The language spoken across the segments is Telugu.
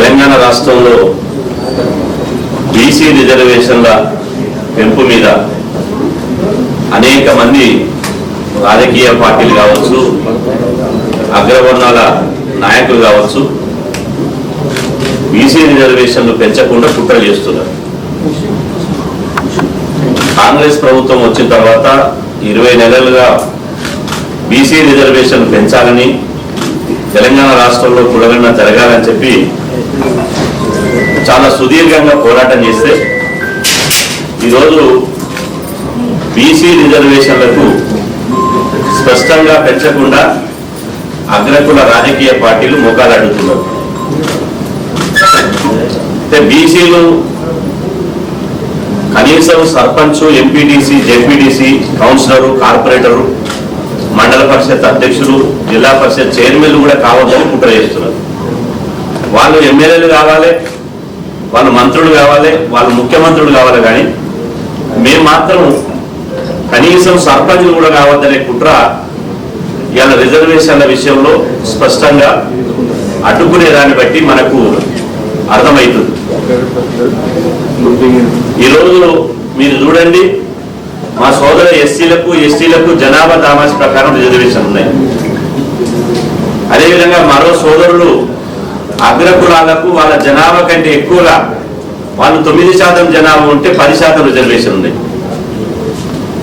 తెలంగాణ రాష్ట్రంలో బీసీ రిజర్వేషన్ల పెంపు మీద అనేక మంది రాజకీయ పార్టీలు కావచ్చు అగ్రవర్ణాల నాయకులు కావచ్చు బీసీ రిజర్వేషన్లు పెంచకుండా కుట్రలు చేస్తున్నారు. కాంగ్రెస్ ప్రభుత్వం వచ్చిన తర్వాత ఇరవై నెలలుగా బీసీ రిజర్వేషన్ పెంచాలని తెలంగాణ రాష్ట్రంలో కులగన్న జరగాలని చెప్పి చాలా సుదీర్ఘంగా పోరాటం చేస్తే ఈరోజు బీసీ రిజర్వేషన్లకు స్పష్టంగా పెంచకుండా అగ్రకుల రాజకీయ పార్టీలు ముఖాలు అడుగుతున్నారు అంటే బీసీలు కనీసం sarpanch MPTC ZPTC councillor corporator mandal parishad అధ్యక్షులు జిల్లా పరిషత్ చైర్మన్లు కూడా కావద్దని కుట్ర చేస్తున్నారు. వాళ్ళు ఎమ్మెల్యేలు కావాలి వాళ్ళు మంత్రులు కావాలి వాళ్ళు ముఖ్యమంత్రులు కావాలి కానీ మేము మాత్రం కనీసం సర్పంచులు కూడా కావద్దనే కుట్ర ఇవాళ రిజర్వేషన్ల విషయంలో స్పష్టంగా అడ్డుకునే దాన్ని బట్టి మనకు అర్థమవుతుంది. ఈ మీరు చూడండి మా సోదర ఎస్సీలకు ఎస్టీలకు జనాభా దామాసి ప్రకారం రిజర్వేషన్ ఉన్నాయి. అదేవిధంగా మరో సోదరులు అగ్రకులాలకు వాళ్ళ జనాభా కంటే ఎక్కువగా వాళ్ళు తొమ్మిది శాతం జనాభా ఉంటే పది శాతం రిజర్వేషన్ ఉంది.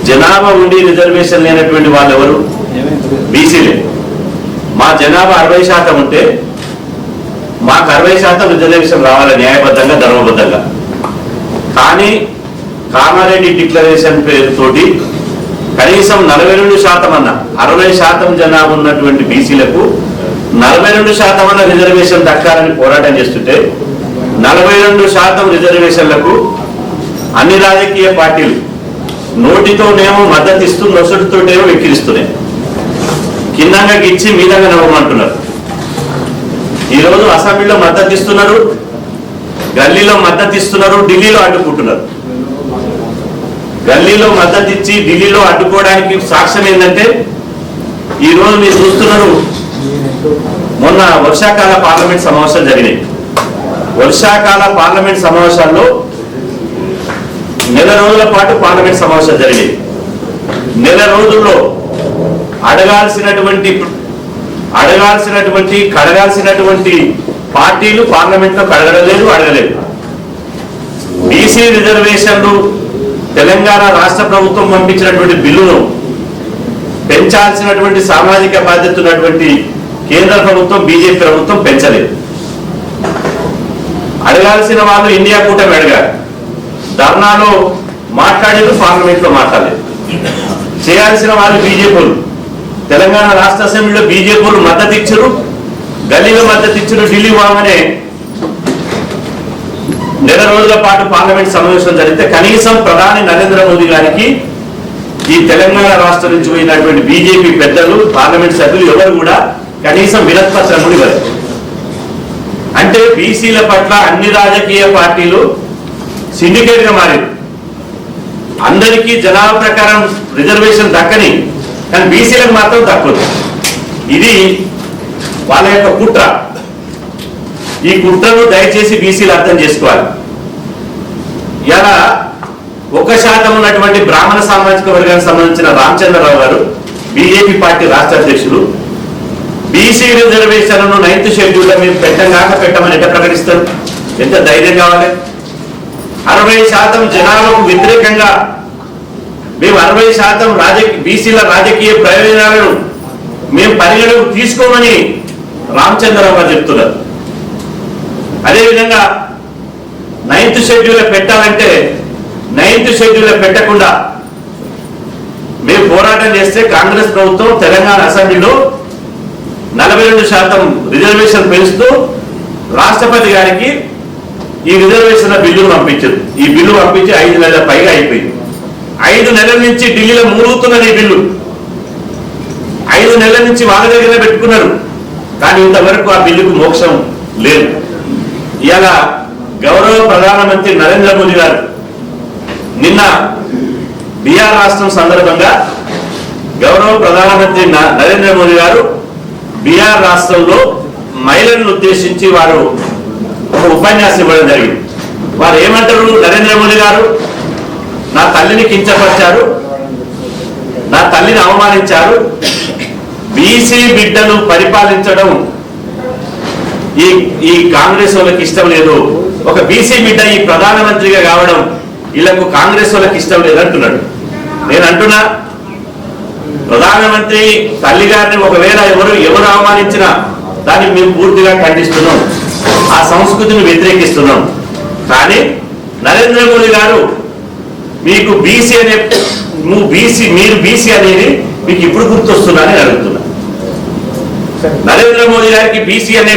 జనాభా ఉండి రిజర్వేషన్ లేనటువంటి వాళ్ళు ఎవరు బీసీలే. మా జనాభా అరవై శాతం ఉంటే మాకు అరవై శాతం రిజర్వేషన్ రావాలి న్యాయబద్ధంగా ధర్మబద్ధంగా. కానీ కామారెడ్డి డిక్లరేషన్ పేరుతోటి కనీసం నలభై రెండు శాతం అన్న అరవై శాతం జనాభా ఉన్నటువంటి బీసీలకు నలభై రెండు శాతం అన్న రిజర్వేషన్ దక్కాలని పోరాటం చేస్తుంటే నలభై రెండు శాతం రిజర్వేషన్లకు అన్ని రాజకీయ పార్టీలు నోటితోనేమో మద్దతు ఇస్తూ నొసటితోటేమో వెక్కిరిస్తున్నాయి. కిందంగా గిచ్చి మీదంగా నవ్వమంటున్నారు. ఈరోజు అసెంబ్లీలో మద్దతు ఇస్తున్నారు గల్లీలో మద్దతు ఇస్తున్నారు ఢిల్లీలో అడ్డుకుంటున్నారు. గల్లీలో మద్దతు ఇచ్చి ఢిల్లీలో అడ్డుకోవడానికి సాక్ష్యం ఏంటంటే ఈ రోజు మీరు చూస్తున్నారు మొన్న వర్షాకాల పార్లమెంట్ సమావేశాలు జరిగినాయి. వర్షాకాల పార్లమెంట్ సమావేశాల్లో నెల రోజుల పాటు పార్లమెంట్ సమావేశాలు జరిగాయి నెల రోజుల్లో అడగాల్సినటువంటి అడగాల్సినటువంటి కడగాల్సినటువంటి పార్టీలు పార్లమెంట్లో కడగలేదు అడగలేదు. బీసీ రిజర్వేషన్లు తెలంగాణ రాష్ట్ర ప్రభుత్వం పంపించినటువంటి బిల్లును పెంచాల్సినటువంటి సామాజిక బాధ్యత ఉన్నటువంటి కేంద్ర ప్రభుత్వం బీజేపీ ప్రభుత్వం పెంచలేదు. అడగాల్సిన వాళ్ళు ఇండియా కూటమి అడగారు ధర్నాలో మాట్లాడేది పార్లమెంట్లో మాట్లాడలేదు. చేయాల్సిన వాళ్ళు బీజేపీలు. తెలంగాణ రాష్ట్ర అసెంబ్లీలో బీజేపీలు మద్దతు ఇచ్చారు. గల్లీలో మద్దతు ఇచ్చారు ఢిల్లీ వామనే నెల రోజుల పాటు పార్లమెంట్ సమావేశం జరిగితే కనీసం ప్రధాని నరేంద్ర మోదీ గారికి ఈ తెలంగాణ రాష్ట్రం నుంచి పోయినటువంటి బీజేపీ పెద్దలు పార్లమెంట్ సభ్యులు ఎవరు కూడా కనీసం వినత్పత్రములు ఇవ్వరు. అంటే బీసీల పట్ల అన్ని రాజకీయ పార్టీలు సిండికేట్గా మారింది అందరికీ జనాభా ప్రకారం రిజర్వేషన్ దక్కని కానీ బీసీలకు మాత్రం దక్కదు. ఇది వాళ్ళ యొక్క కుట్ర. ఈ కుట్రను దయచేసి బీసీలు అర్థం చేసుకోవాలి. ఇలా ఒక శాతం ఉన్నటువంటి బ్రాహ్మణ సామాజిక వర్గానికి సంబంధించిన రామచంద్రరావు గారు బీజేపీ పార్టీ రాష్ట్ర అధ్యక్షులు. బీసీ రిజర్వేషన్లను నైన్త్ షెడ్యూల్లో మేము పెట్టంగాక పెట్టమని ఎట్లా ప్రకటిస్తారు? ఎంత ధైర్యం కావాలి? అరవై శాతం జనాభాకు వ్యతిరేకంగా మేము అరవై శాతం రాజకీయ బీసీల రాజకీయ ప్రయోజనాలను మేము పరిగణకు తీసుకోమని రామచంద్రరావు గారు చెప్తున్నారు. అదేవిధంగా నైన్త్ షెడ్యూల్ పెట్టాలంటే నైన్త్ షెడ్యూల్ పెట్టకుండా మేము పోరాటం చేస్తే కాంగ్రెస్ ప్రభుత్వం తెలంగాణ అసెంబ్లీలో నలభై రెండు శాతం రిజర్వేషన్ పెంచుతూ రాష్ట్రపతి గారికి ఈ రిజర్వేషన్ల బిల్లును పంపించారు ఈ బిల్లు పంపించి ఐదు నెలల పైగా అయిపోయింది. ఐదు నెలల నుంచి ఢిల్లీలో మూలుగుతున్నది ఈ బిల్లు. ఐదు నెలల నుంచి వాళ్ళ దగ్గర పెట్టుకున్నారు. కానీ ఇంతవరకు ఆ బిల్లుకు మోక్షం లేదు. ఇలా గౌరవ ప్రధానమంత్రి నరేంద్ర మోదీ గారు నిన్న బీహార్ రాష్ట్రం సందర్భంగా గౌరవ ప్రధానమంత్రి నరేంద్ర మోదీ గారు బీహార్ రాష్ట్రంలో మహిళలను ఉద్దేశించి వారు ఒక ఉపన్యాసం ఇవ్వడం జరిగింది. వారు ఏమంటారు నరేంద్ర మోదీ గారు? నా తల్లిని కించపరిచారు. నా తల్లిని అవమానించారు. బీసీ బిడ్డను పరిపాలించడం ఈ ఈ కాంగ్రెస్ వాళ్ళకి ఇష్టం లేదు. ఒక బీసీ బిడ్డ ఈ ప్రధానమంత్రిగా కావడం వీళ్ళకు కాంగ్రెస్ వాళ్ళకి ఇష్టం లేదంటున్నాడు. నేను అంటున్నా ప్రధానమంత్రి తల్లి గారిని ఒకవేళ ఎవరు ఎవరు అవమానించినా దాన్ని మేము పూర్తిగా ఖండిస్తున్నాం. ఆ సంస్కృతిని వ్యతిరేకిస్తున్నాం. కానీ నరేంద్ర మోదీ గారు మీకు బీసీ అనే నువ్వు బీసీ మీరు బీసీ అనేది మీకు ఇప్పుడు గుర్తొస్తున్నా అని అడుగుతున్నా. నరేంద్ర మోదీ గారికి బీసీ అనే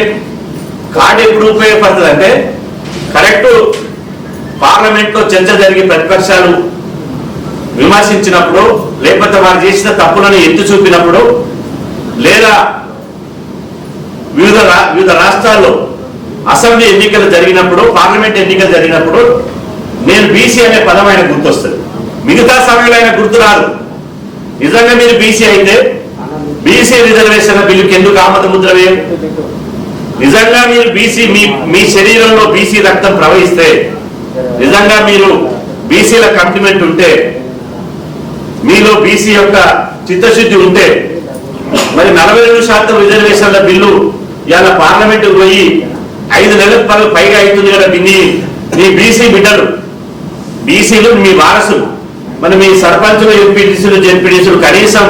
కార్డు ఎప్పుడు ఉపయోగపడుతుంది అంటే కరెక్ట్ పార్లమెంట్లో చర్చ జరిగి ప్రతిపక్షాలు విమర్శించినప్పుడు లేకపోతే వారు చేసిన తప్పులను ఎత్తి చూపినప్పుడు లేదా వివిధ రా- వివిధ రాష్ట్రాల్లో అసెంబ్లీ ఎన్నికలు జరిగినప్పుడు పార్లమెంట్ ఎన్నికలు జరిగినప్పుడు నేను బీసీ అనే పదం ఆయన గుర్తొస్తుంది. మిగతా సమయంలో ఆయన గుర్తు రాదు నిజంగా మీరు బీసీ అయితే బీసీ రిజర్వేషన్ బిల్లుకి ఎందుకు ఆమద ముద్ర నిజంగా మీరు బీసీ మీ మీ శరీరంలో బీసీ రక్తం ప్రవహిస్తే నిజంగా మీరు బీసీల కంప్లిమెంట్ ఉంటే మీలో బీసీ యొక్క చిత్తశుద్ధి ఉంటే మరి నలభై రెండు శాతం రిజర్వేషన్ల బిల్లు ఇవాళ పార్లమెంట్ పోయి ఐదు నెలల పనులు పైగా అవుతుంది కదా నీ మీ బీసీ బిడ్డలు బీసీలు మీ వారసులు మరి మీ సర్పంచులు ఎంపీటీసీలు జెడ్పీటీసీలు కనీసం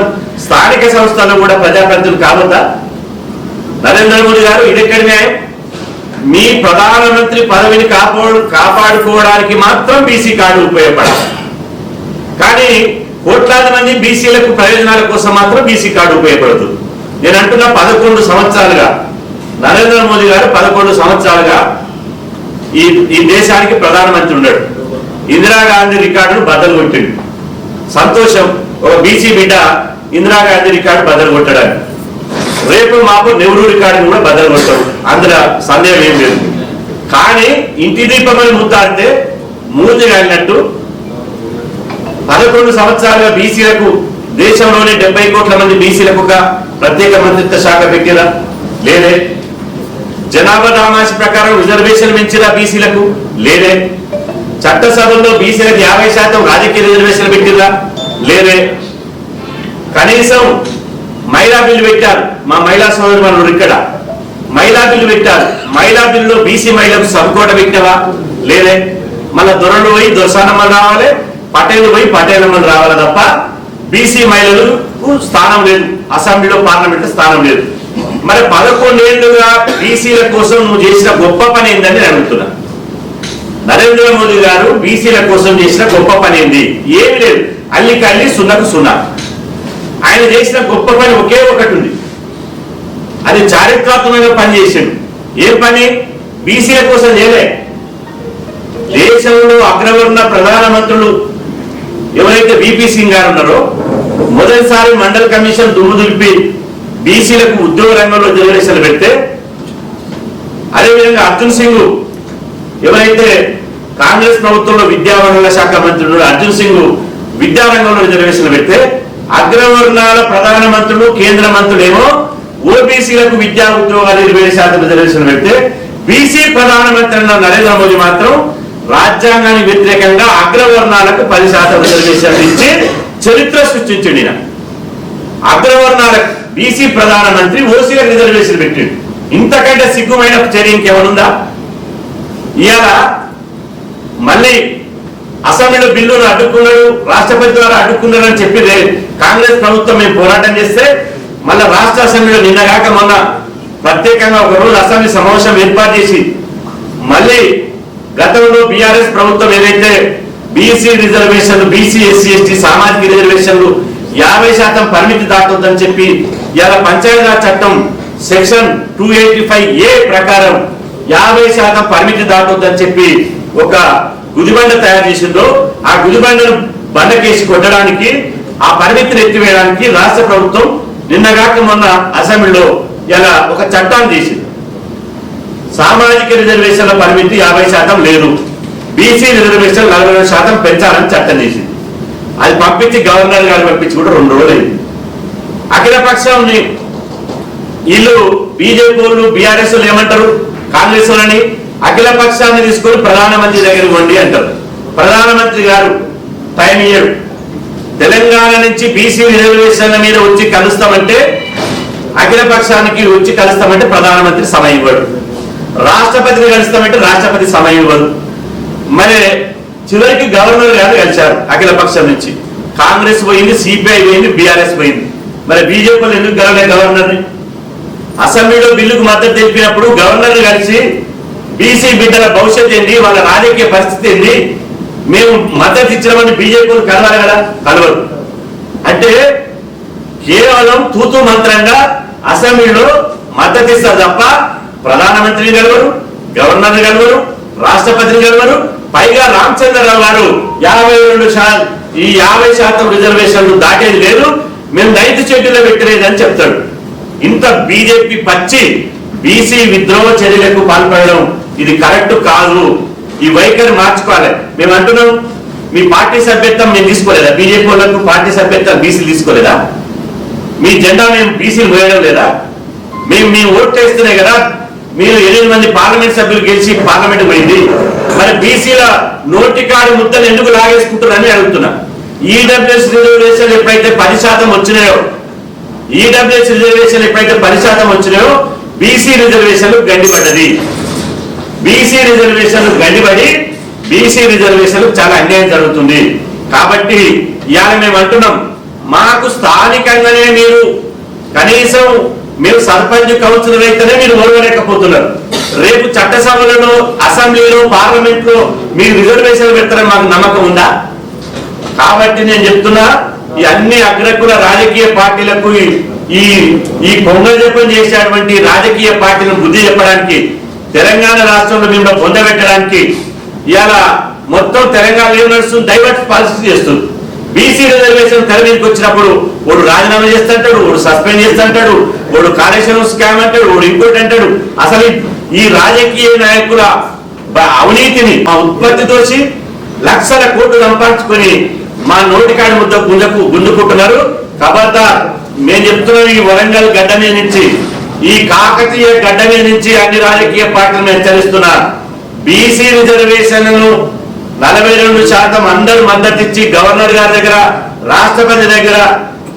స్థానిక సంస్థలు కూడా ప్రజాప్రతినిధులు కావద్దా నరేంద్ర మోడీ గారు ఇదెక్కడి న్యాయం? మీ ప్రధానమంత్రి పదవిని కాపా కాపాడుకోవడానికి మాత్రం బీసీ కార్డు ఉపయోగపడాలి. కానీ కోట్లాది మంది బీసీలకు ప్రయోజనాల కోసం మాత్రం బీసీ కార్డు ఉపయోగపడుతుంది నేను అంటున్న పదకొండు సంవత్సరాలుగా నరేంద్ర మోదీ గారు పదకొండు సంవత్సరాలుగా ఈ ఈ దేశానికి ప్రధానమంత్రి ఉన్నాడు. ఇందిరాగాంధీ రికార్డును బద్దలు కొట్టిండు సంతోషం ఒక బీసీ బిడ్డ ఇందిరాగాంధీ రికార్డు బద్దలు కొట్టడానికి రేపు మాకు నెహ్రూ రికార్డును కూడా బద్దలు కొట్టాడు అందులో సందేహం ఏం లేదు. కానీ ఇంటి దీపమని ముద్దాడితే మూతి కాలినట్టు పదకొండు సంవత్సరాలుగా బీసీలకు దేశంలోనే డెబ్బై కోట్ల మంది బీసీలకు ఒక ప్రత్యేక మంత్రిత్వ శాఖ పెట్టిరా? లేదే. జనాభా దామాషి ప్రకారం రిజర్వేషన్ పెంచిరా బీసీలకు? లేదే. చట్టసభల్లో బీసీలకు యాభై శాతం రాజకీయ రిజర్వేషన్ పెట్టిరా? లేదే. కనీసం మహిళా బిల్లు పెట్టారు. మా మహిళా సోదరు వాళ్ళు ఇక్కడ. మహిళా బిల్లు పెట్టారు. మైలా బిల్లులో బీసీ మహిళలకు సబ్కోట పెట్టావా? లేదే. మళ్ళా దొరలు పోయి దొరసానమ్మలు రావాలి పటేలు పోయి పటేలమ్మలు రావాలి తప్ప బీసీ మహిళలకు స్థానం లేదు. అసెంబ్లీలో పార్లమెంట్ స్థానం లేదు. మరి పదకొండేళ్ళుగా బీసీల కోసం నువ్వు చేసిన గొప్ప పని ఏందని నేను అడుగుతున్నా. నరేంద్ర మోదీ గారు బీసీల కోసం చేసిన గొప్ప పని ఏంది? ఏమి లేదు. అల్లికల్లి సున్నకు సున్నా. ఆయన చేసిన గొప్ప పని ఒకే ఒకటి ఉంది అది చారిత్రాత్మకంగా పని చేసిండు. ఏ పని? బీసీల కోసం చేయలే. దేశంలో అగ్రవర్ణ ప్రధానమంత్రులు ఎవరైతే విపి సింగ్ గారు ఉన్నారో మొదటిసారి మండల్ కమిషన్ దుమ్ము దులిపి బీసీలకు ఉద్యోగ రంగంలో రిజర్వేషన్లు పెడితే అదేవిధంగా అర్జున్ సింగ్ ఎవరైతే కాంగ్రెస్ ప్రభుత్వంలో విద్యా శాఖ మంత్రి అర్జున్ సింగ్ విద్యారంగంలో రిజర్వేషన్లు పెడితే అగ్రవర్ణాల ప్రధాన మంత్రులు కేంద్ర మంత్రులేమో ఓబీసీలకు విద్యా ఉద్యోగాలు ఇరవై ఏడు శాతం రిజర్వేషన్ పెడితే బీసీ ప్రధానమంత్రి నరేంద్ర మోదీ మాత్రం రాజ్యాంగానికి వ్యతిరేకంగా అగ్రవర్ణాలకు పది శాతం రిజర్వేషన్ ఇచ్చి చరిత్ర సృష్టించండి అగ్రవర్ణాలకు అగ్రవర్ణాల బీసీ ప్రధానమంత్రి ఓసీలకు రిజర్వేషన్ పెట్టిండు. ఇంతకంటే సిగ్గుమైన చర్య ఇంకేమనుందా ఇవాళ మళ్ళీ అసెంబ్లీలో బిల్లును అడ్డుకున్నాడు రాష్ట్రపతి ద్వారా అడ్డుకున్నాడు అని చెప్పి కాంగ్రెస్ ప్రభుత్వం మేము పోరాటం చేస్తే మళ్ళీ రాష్ట్ర అసెంబ్లీలో నిన్నగాక మొన్న ప్రత్యేకంగా ఒక రోజు అసెంబ్లీ సమావేశం ఏర్పాటు చేసి మళ్ళీ గతంలో బీఆర్ఎస్ ప్రభుత్వం ఏదైతే బీసీ రిజర్వేషన్లు బీసీ ఎస్సీ ఎస్టీ సామాజిక రిజర్వేషన్లు యాభై శాతం పరిమితి దాటొద్దని చెప్పి ఇవాళ పంచాయతీరాజ్ చట్టం section two eighty five A ప్రకారం యాభై శాతం పరిమితి దాటొద్దని చెప్పి ఒక గుదిబండ తయారు చేసిందో ఆ గుదిబండను బండకేసి కొట్టడానికి ఆ పరిమితిని ఎత్తివేయడానికి రాష్ట్ర ప్రభుత్వం నిన్నగాక మొన్న అసెంబ్లీలో ఇలా ఒక చట్టాన్ని చేసింది. సామాజిక రిజర్వేషన్ల పరిమితి యాభై శాతం లేదు. బీసీ రిజర్వేషన్ నలభై రెండు శాతం పెంచాలని చట్టం చేసింది. అది పంపించి గవర్నర్ గారు పంపించి కూడా రెండు రోజులైంది అయింది. అఖిల పక్షం వీళ్ళు బీజేపీ వాళ్ళు బీఆర్ఎస్ ఏమంటారు? కాంగ్రెస్ వాళ్ళని అఖిల పక్షాన్ని తీసుకొని ప్రధానమంత్రి దగ్గర వండి అంటారు. ప్రధానమంత్రి గారు టైం ఇయ్యడు తెలంగాణ నుంచి బీసీ రిజర్వేషన్ల మీద వచ్చి కలుస్తామంటే అఖిల పక్షానికి వచ్చి కలుస్తామంటే ప్రధానమంత్రి సమయం ఇవ్వడు. రాష్ట్రపతిని కలుస్తామంటే రాష్ట్రపతి సమయం ఇవ్వదు. మరి చివరికి గవర్నర్ గారు కలిశారు అఖిల పక్షం నుంచి. కాంగ్రెస్ పోయింది సిపిఐ పోయింది బీఆర్ఎస్ పోయింది. మరి బీజేపీలో ఎందుకు గెలవలే గవర్నర్ని? అసెంబ్లీలో బిల్లుకు మద్దతు తెలిపినప్పుడు గవర్నర్ కలిసి బీసీ బిడ్డల భవిష్యత్ ఏంటి వాళ్ళ రాజకీయ పరిస్థితి ఏంటి మేము మద్దతు ఇచ్చినామని బీజేపీ కలవాలి కదా? కలవరు. అంటే కేవలం తూతు మంత్రంగా అసెంబ్లీలో మద్దతు ఇస్తారు తప్ప ప్రధానమంత్రిని కలవరు గవర్నర్ కలవరు రాష్ట్రపతిని కలవరు పైగా రామచంద్రరావు గారు యాభై రెండు ఈ యాభై శాతం రిజర్వేషన్లు దాటేది లేదు. మేము రైతు చెట్టులో పెట్టలేదని చెప్తాడు ఇంత బీజేపీ పచ్చి బీసీ విద్రోహ చర్యలకు పాల్పడడం ఇది కరెక్ట్ కాదు. ఈ వైఖరి మార్చుకోవాలి. మేము అంటున్నాం మీ పార్టీ సభ్యత్వం మేము తీసుకోలేదా? బీజేపీ వాళ్ళకు పార్టీ సభ్యత్వం బీసీ తీసుకోలేదా? మీ జెండా మేము బీసీలు వేయడం లేదా? మేము మీ ఓట్ చేస్తున్నాయి కదా మీరు ఎనిమిది మంది పార్లమెంట్ సభ్యులు గెలిచి పార్లమెంట్ పోయింది. మరి బీసీల నోటికాడి ముద్దలు ఎందుకు లాగేసుకుంటున్నారని అడుగుతున్నా. ఈడబ్ల్యూఎస్ రిజర్వేషన్ ఎప్పుడైతే పది శాతం వచ్చినాయో ఈడబ్ల్యూఎస్ రిజర్వేషన్ ఎప్పుడైతే పది శాతం వచ్చినాయో బీసీ రిజర్వేషన్లు గడ్డిపడ్డది బీసీ రిజర్వేషన్లు గడిబడి బీసీ రిజర్వేషన్లు చాలా అన్యాయం జరుగుతుంది. కాబట్టి ఇవాళ మేము అంటున్నాం మాకు స్థానికంగానే మీరు కనీసం మీరు సర్పంచ్ కౌన్సిలర్ అయితేనే మీరు ఓడవలేకపోతున్నారు రేపు చట్టసభలలో అసెంబ్లీలో పార్లమెంట్లో మీరు రిజర్వేషన్ పెడతారని మాకు నమ్మకం ఉందా? కాబట్టి నేను చెప్తున్నా ఈ అన్ని అగ్రకుల రాజకీయ పార్టీలకు ఈ- ఈ ఈ చేసేటువంటి రాజకీయ పార్టీలను బుద్ధి చెప్పడానికి తెలంగాణ రాష్ట్రంలో మేము పొందబెట్టడానికి ఇవాళ మొత్తం తెలంగాణ ఏం నడుస్తుంది డైవర్ట్ పాలసీ చేస్తుంది. బీసీ రిజర్వేషన్ తెర మీదకి వచ్చినప్పుడు వాడు రాజీనామా చేస్తుంటాడు వాడు సస్పెండ్ చేస్తుంటాడు వాడు కాళేశ్వరం స్కామ్ అంటాడు వాడు ఇంకోటి అంటాడు. అసలు ఈ రాజకీయ నాయకుల అవినీతిని మా ఉత్పత్తి తోసి లక్షల కోట్లు సంపాదించుకొని మా నోటికాడి ముద్ద గుంజకు గుండుకుంటున్నారు కబర్దార్ మేము చెప్తున్నాం ఈ వరంగల్ గడ్డ మీద నుంచి ఈ కాకతీయ గడ్డ మీద నుంచి అన్ని రాజకీయ పార్టీలను హెచ్చరిస్తున్నారు బీసీ రిజర్వేషన్లను నలభై రెండు శాతం అందరు మద్దతిచ్చి గవర్నర్ గారి దగ్గర రాష్ట్రపతి దగ్గర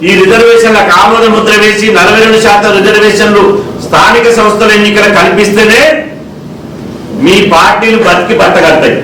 ఈ రిజర్వేషన్లకు ఆమోద ముద్ర వేసి నలభై రెండు శాతం రిజర్వేషన్లు స్థానిక సంస్థల ఎన్నికలు కల్పిస్తేనే మీ పార్టీలు బతికి బట్టగడతాయి.